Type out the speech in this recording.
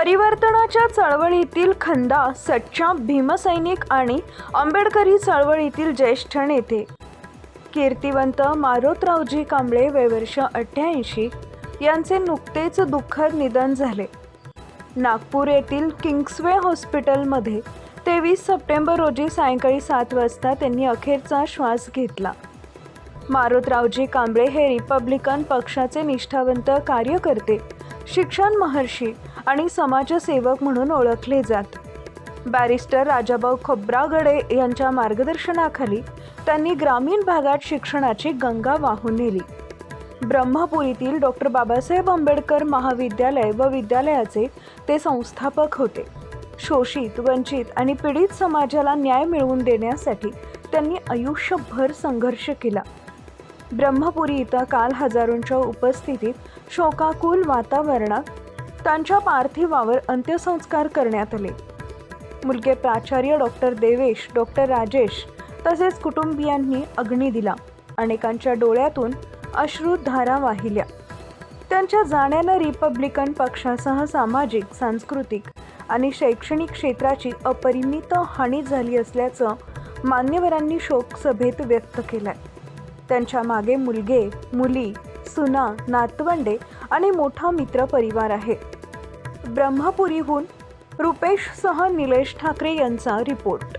परिवर्तनाच्या चळवळीतील खंदा सच्चा भीमसैनिक आणि आंबेडकरी चळवळीतील ज्येष्ठ नेते. कीर्तिवंत मारोतरावजी कांबळे वय वर्ष अठ्ठ्याऐंशी यांचे नुकतेच दुःखद निधन झाले. नागपूर येथील किंग्सवे हॉस्पिटलमध्ये तेवीस सप्टेंबर रोजी सायंकाळी सात वाजता त्यांनी अखेरचा श्वास घेतला. मारोतरावजी कांबळे हे रिपब्लिकन पक्षाचे निष्ठावंत कार्यकर्ते. शिक्षण महर्षी आणि समाजसेवक म्हणून ओळखले जात. बॅरिस्टर राजाभाऊ खोब्रागडे यांच्या मार्गदर्शनाखाली त्यांनी ग्रामीण भागात शिक्षणाची गंगा वाहून नेली. ब्रह्मपुरीतील डॉक्टर बाबासाहेब आंबेडकर महाविद्यालय व विद्यालयाचे ते संस्थापक होते. शोषित वंचित आणि पीडित समाजाला न्याय मिळवून देण्यासाठी त्यांनी आयुष्यभर संघर्ष केला. ब्रह्मपुरी इथं काल हजारोंच्या उपस्थितीत शोकाकुल वातावरणात त्यांच्या पार्थिवावर अंत्यसंस्कार करण्यात आले. मुलगे प्राचार्य डॉक्टर देवेश डॉक्टर राजेश तसेच कुटुंबियांनी अग्नी दिला. अनेकांच्या डोळ्यातून अश्रुधारा वाहिल्या. त्यांच्या जाण्यानं रिपब्लिकन पक्षासह सामाजिक सांस्कृतिक आणि शैक्षणिक क्षेत्राची अपरिमित हानी झाली असल्याचं मान्यवरांनी शोकसभेत व्यक्त केलंय. त्यांच्या मागे मुलगे मुली सुना नातवंडे आणि मोठा मित्र परिवार आहे. ब्रह्मपुरीहून रुपेशसह निलेश ठाकरे यांचा रिपोर्ट.